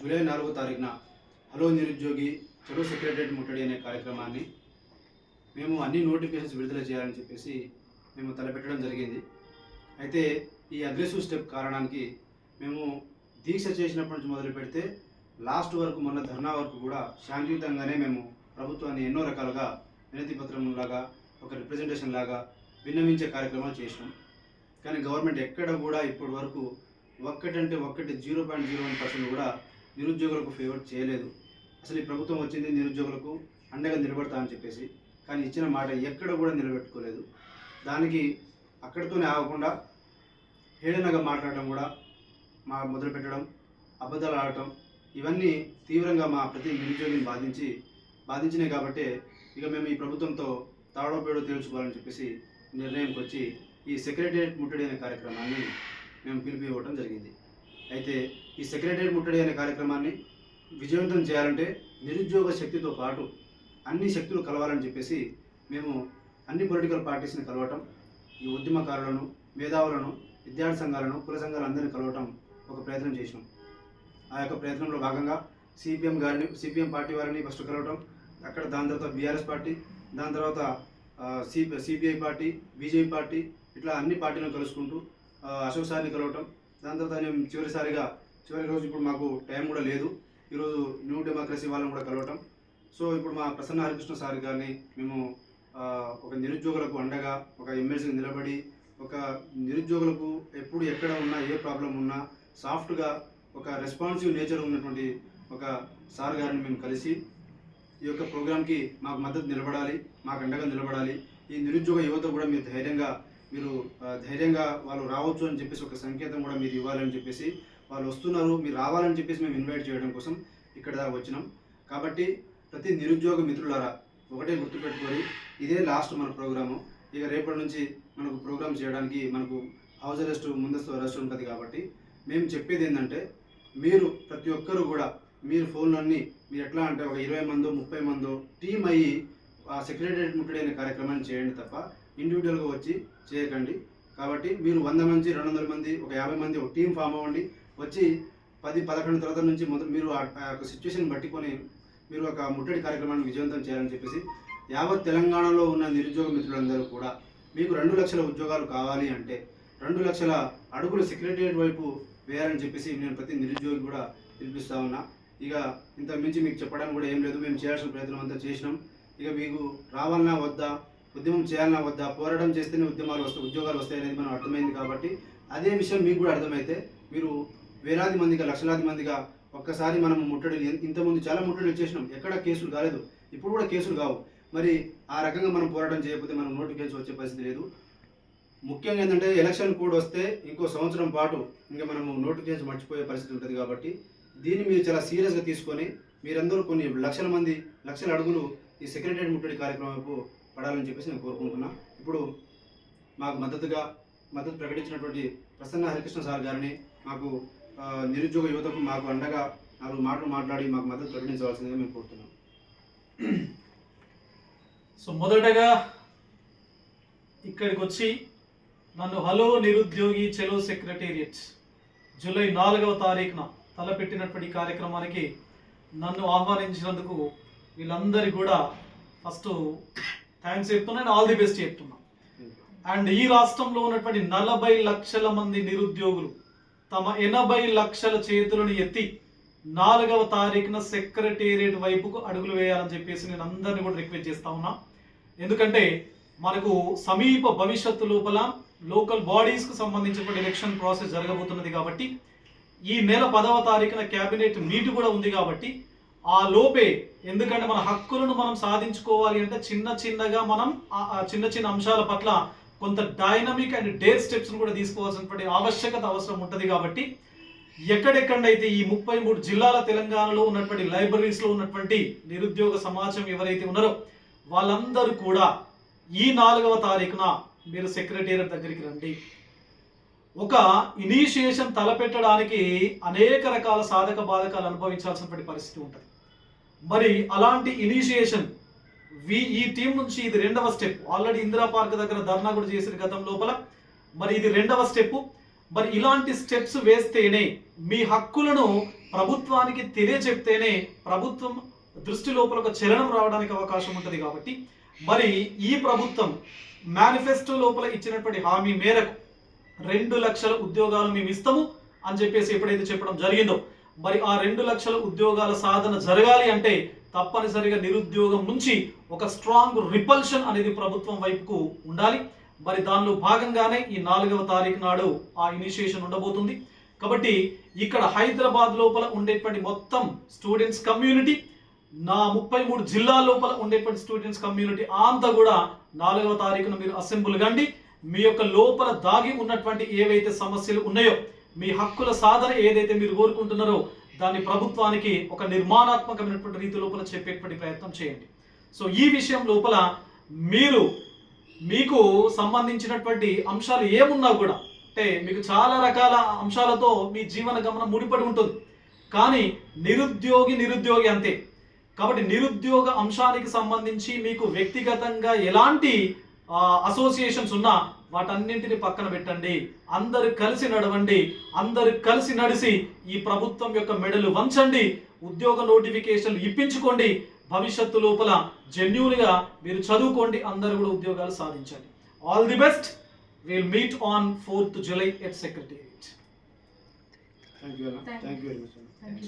July నాలుగో తారీఖున hello నిరుద్యోగి చెరువు సెక్రటరేట్ ముట్టడి అనే కార్యక్రమాన్ని మేము అన్ని నోటిఫికేషన్స్ విడుదల చేయాలని చెప్పేసి మేము తలపెట్టడం జరిగింది. అయితే ఈ అగ్రెసివ్ స్టెప్ కారణానికి మేము దీక్ష చేసినప్పటి నుంచి మొదలు పెడితే లాస్ట్ వరకు మొన్న ధర్నా వరకు కూడా శాంతియుతంగానే మేము ప్రభుత్వాన్ని ఎన్నో రకాలుగా వినతి పత్రం లాగా ఒక రిప్రజెంటేషన్ లాగా విన్నవించే కార్యక్రమాలు చేసినాం. కానీ గవర్నమెంట్ ఎక్కడ కూడా ఇప్పటి వరకు ఒక్కటంటే ఒక్కటి zero point zero one percent కూడా నిరుద్యోగులకు ఫేవర్ చేయలేదు. అసలు ఈ ప్రభుత్వం వచ్చింది నిరుద్యోగులకు అండగా నిలబడతా అని చెప్పేసి కానీ ఇచ్చిన మాట ఎక్కడ కూడా నిలబెట్టుకోలేదు. దానికి అక్కడితోనే ఆగకుండా హేళనగా మాట్లాడటం కూడా మా మొదలుపెట్టడం అబద్ధాలు ఆడటం ఇవన్నీ తీవ్రంగా మా ప్రతి నిరుద్యోగిని బాధించి బాధించినాయి కాబట్టి ఇక మేము ఈ ప్రభుత్వంతో తాడోపేడో తేల్చుకోవాలని చెప్పేసి నిర్ణయంకి వచ్చి ఈ సెక్రటేరియట్ ముట్టడి అనే కార్యక్రమాన్ని మేము పిలిపి ఇవ్వడం జరిగింది. అయితే ఈ సెక్రటరియట్ ముట్టడి అనే కార్యక్రమాన్ని విజయవంతం చేయాలంటే నిరుద్యోగ శక్తితో పాటు అన్ని శక్తులు కలవాలని చెప్పేసి మేము అన్ని పొలిటికల్ పార్టీస్ని కలవటం ఈ ఉద్యమకారులను మేధావులను విద్యార్థి సంఘాలను కుల సంఘాలందరినీ కలవటం ఒక ప్రయత్నం చేసినాం. ఆ యొక్క ప్రయత్నంలో భాగంగా సిపిఎం గారిని సిపిఎం పార్టీ వారిని ఫస్ట్ కలవటం అక్కడ దాని తర్వాత బీఆర్ఎస్ పార్టీ దాని తర్వాత CP CPI party BJP party ఇట్లా అన్ని పార్టీలను కలుసుకుంటూ అశోక్ సార్ని కలవటం దాని తర్వాత మేము చివరిసారిగా చివరి రోజు ఇప్పుడు మాకు టైం కూడా లేదు. ఈరోజు న్యూ డెమోక్రసీ వాళ్ళని కూడా కలవటం. సో ఇప్పుడు మా ప్రసన్న హరికృష్ణ సార్ గారిని మేము ఒక నిరుద్యోగులకు అండగా ఒక ఎమ్మెల్సీకి నిలబడి ఒక నిరుద్యోగులకు ఎప్పుడు ఎక్కడ ఉన్నా ఏ ప్రాబ్లం ఉన్నా సాఫ్ట్గా ఒక రెస్పాన్సివ్ నేచర్ ఉన్నటువంటి ఒక సార్ గారిని మేము కలిసి ఈ యొక్క ప్రోగ్రామ్కి మాకు మద్దతు నిలబడాలి మాకు అండగా నిలబడాలి. ఈ నిరుద్యోగ యువత కూడా మీరు ధైర్యంగా మీరు ధైర్యంగా వాళ్ళు రావచ్చు అని చెప్పేసి ఒక సంకేతం కూడా మీరు ఇవ్వాలని చెప్పేసి వాళ్ళు వస్తున్నారు. మీరు రావాలని చెప్పేసి మేము ఇన్వైట్ చేయడం కోసం ఇక్కడ దాకా వచ్చినాం. కాబట్టి ప్రతి నిరుద్యోగ మిత్రులారా ఒకటే గుర్తుపెట్టుకొని ఇదే లాస్ట్ మన ప్రోగ్రాము ఇక రేపటి నుంచి మనకు ప్రోగ్రామ్ చేయడానికి మనకు హౌస్ అరెస్ట్ ముందస్తు అరెస్ట్ ఉంటుంది కాబట్టి మేము చెప్పేది ఏంటంటే మీరు ప్రతి ఒక్కరూ కూడా మీరు ఫోన్లన్నీ మీరు ఎట్లా అంటే ఒక ఇరవై మందో ముప్పై మందో టీం అయ్యి ఆ సెక్రటరియట్ ముట్టడైన కార్యక్రమాన్ని చేయండి తప్ప ఇండివిజువల్గా వచ్చి చేయకండి. కాబట్టి మీరు వంద మంది రెండు వందల మంది ఒక యాభై మంది ఒక టీం ఫామ్ అవ్వండి. వచ్చి పది పదకొండు తర్వాత నుంచి మొదలు మీరు ఆ ఆ యొక్క సిచ్యువేషన్ పట్టుకొని మీరు ఒక ముట్టడి కార్యక్రమాన్ని విజయవంతం చేయాలని చెప్పేసి యావత్ తెలంగాణలో ఉన్న నిరుద్యోగ మిత్రులందరూ కూడా మీకు రెండు లక్షల ఉద్యోగాలు కావాలి అంటే రెండు లక్షల అడుగులు సెక్రటరియట్ వైపు వేయాలని చెప్పేసి నేను ప్రతి నిరుద్యోగి కూడా పిలిపిస్తా ఉన్నా. ఇక ఇంత మించి మీకు చెప్పడానికి కూడా ఏం లేదు. మేము చేయాల్సిన ప్రయత్నం అంతా చేసినాం. ఇక మీకు రావాలన్నా వద్దా ఉద్యమం చేయాలన్నా వద్దా పోరాటం చేస్తేనే ఉద్యమాలు వస్తాయి ఉద్యోగాలు వస్తాయి అనేది మనం అర్థమైంది కాబట్టి అదే విషయం మీకు కూడా అర్థమైతే మీరు వేలాది మందిగా లక్షలాది మందిగా ఒక్కసారి మనం ముట్టడి ఇంతకుముందు చాలా ముట్టడి చేసినాం. ఎక్కడ కేసులు కాలేదు. ఇప్పుడు కూడా కేసులు కావు. మరి ఆ రకంగా మనం పోరాటం చేయకపోతే మనం నోటిఫికేషన్ వచ్చే పరిస్థితి లేదు. ముఖ్యంగా ఏంటంటే ఎలక్షన్ కోడ్ వస్తే ఇంకో సంవత్సరం పాటు ఇంకా మనము నోటిఫికేషన్ మర్చిపోయే పరిస్థితి ఉంటుంది కాబట్టి దీన్ని మీరు చాలా సీరియస్గా తీసుకొని మీరందరూ కొన్ని లక్షల మంది లక్షల అడుగులు ఈ సెక్రటరీ ముట్టడి కార్యక్రమం వైపు పడాలని చెప్పేసి నేను కోరుకుంటున్నా. ఇప్పుడు మాకు మద్దతుగా మద్దతు ప్రకటించినటువంటి ప్రసన్న హరికృష్ణ సార్ గారిని మాకు నిరుద్యోగ యువతకు మాకు అండగా నాలుగు మాటలు మాట్లాడి మాకు మద్దతు ప్రకటించవలసిందిగా మేము కోరుతున్నాం. సో మొదటగా ఇక్కడికి వచ్చి నన్ను హలో నిరుద్యోగి చెలో సెక్రటేరియట్ జూలై నాలుగవ తారీఖున తలపెట్టినటువంటి కార్యక్రమానికి నన్ను ఆహ్వానించినందుకు వీళ్ళందరి కూడా ఫస్ట్ థ్యాంక్స్ చెప్తున్నాను ఆల్ ది బెస్ట్ చెప్తున్నాను అండ్ ఈ రాష్ట్రంలో ఉన్నటువంటి నలభై లక్షల మంది నిరుద్యోగులు తమ ఎనభై లక్షల చేతులను ఎత్తి నాలుగవ తారీఖున సెక్రటేరియట్ వైపుకు అడుగులు వేయాలని చెప్పేసి నేను అందరిని కూడా రిక్వెస్ట్ చేస్తా ఉన్నా. ఎందుకంటే మనకు సమీప భవిష్యత్తు లోపల లోకల్ బాడీస్కు సంబంధించినటువంటి ఎలక్షన్ ప్రాసెస్ జరగబోతున్నది కాబట్టి ఈ నెల పదవ తారీఖున కేబినెట్ మీట్ కూడా ఉంది కాబట్టి ఆ లోపే. ఎందుకంటే మన హక్కులను మనం సాధించుకోవాలి అంటే చిన్న చిన్నగా మనం ఆ- చిన్న చిన్న అంశాల పట్ల కొంత డైనమిక్ అండ్ డేర్ స్టెప్స్ కూడా తీసుకోవాల్సినటువంటి ఆవశ్యకత అవసరం ఉంటుంది కాబట్టి ఎక్కడెక్కడైతే ఈ ముప్పై మూడు జిల్లాల తెలంగాణలో ఉన్నటువంటి లైబ్రరీస్లో ఉన్నటువంటి నిరుద్యోగ సమాజం ఎవరైతే ఉన్నారో వాళ్ళందరూ కూడా ఈ నాలుగవ తారీఖున మీరు సెక్రటేరియట్ దగ్గరికి రండి. ఒక ఇనీషియేషన్ తలపెట్టడానికి అనేక రకాల సాధక బాధకాలు అనుభవించాల్సినటువంటి పరిస్థితి ఉంటుంది. మరి అలాంటి ఇనిషియేషన్ వి ఈ టీం నుంచి ఇది రెండవ స్టెప్ ఆల్రెడీ ఇందిరా పార్క్ దగ్గర ధర్నా కూడా చేసిన గతం లోపల. మరి ఇది రెండవ స్టెప్ మరి ఇలాంటి స్టెప్స్ వేస్తేనే మీ హక్కులను ప్రభుత్వానికి తెలియచెప్తేనే ప్రభుత్వం దృష్టి లోపల ఒక చలనం రావడానికి అవకాశం ఉంటుంది కాబట్టి. మరి ఈ ప్రభుత్వం మేనిఫెస్టో లోపల ఇచ్చినటువంటి హామీ మేరకు రెండు లక్షల ఉద్యోగాలు మేము ఇస్తాము అని చెప్పేసి ఎప్పుడైతే చెప్పడం జరిగిందో మరి ఆ రెండు లక్షల ఉద్యోగాల సాధన జరగాలి అంటే తప్పనిసరిగా నిరుద్యోగం నుంచి ఒక స్ట్రాంగ్ రిపల్షన్ అనేది ప్రభుత్వం వైపుకు ఉండాలి. మరి దానిలో భాగంగానే ఈ నాలుగవ తారీఖు నాడు ఆ ఇనిషియేషన్ ఉండబోతుంది. కాబట్టి ఇక్కడ హైదరాబాద్ లోపల ఉండేటువంటి మొత్తం స్టూడెంట్స్ కమ్యూనిటీ నా ముప్పై మూడు జిల్లా లోపల ఉండేటువంటి స్టూడెంట్స్ కమ్యూనిటీ అంతా కూడా నాలుగవ తారీఖున మీరు అసెంబ్లీ కండి. మీ యొక్క లోపల దాగి ఉన్నటువంటి ఏవైతే సమస్యలు ఉన్నాయో మీ హక్కుల సాధన ఏదైతే మీరు కోరుకుంటున్నారో దాన్ని ప్రభుత్వానికి ఒక నిర్మాణాత్మకమైనటువంటి రీతి లోపల చెప్పేటువంటి ప్రయత్నం చేయండి. సో ఈ విషయం లోపల మీరు మీకు సంబంధించినటువంటి అంశాలు ఏమున్నా కూడా అంటే మీకు చాలా రకాల అంశాలతో మీ జీవన గమనం ముడిపడి ఉంటుంది. కానీ నిరుద్యోగి నిరుద్యోగి అంతే. కాబట్టి నిరుద్యోగ అంశానికి సంబంధించి మీకు వ్యక్తిగతంగా ఎలాంటి అసోసియేషన్స్ ఉన్నా వాటన్నింటిని పక్కన పెట్టండి. అందరు కలిసి నడవండి. అందరు కలిసి నడిసి ఈ ప్రభుత్వం యొక్క మెడలు వంచండి. ఉద్యోగ నోటిఫికేషన్లు ఇప్పించుకోండి. భవిష్యత్తు లోపల జెన్యున్గా మీరు చదువుకోండి. అందరూ కూడా ఉద్యోగాలు సాధించండి. All the best will meet on fourth July at secretariat thank you thank you very much.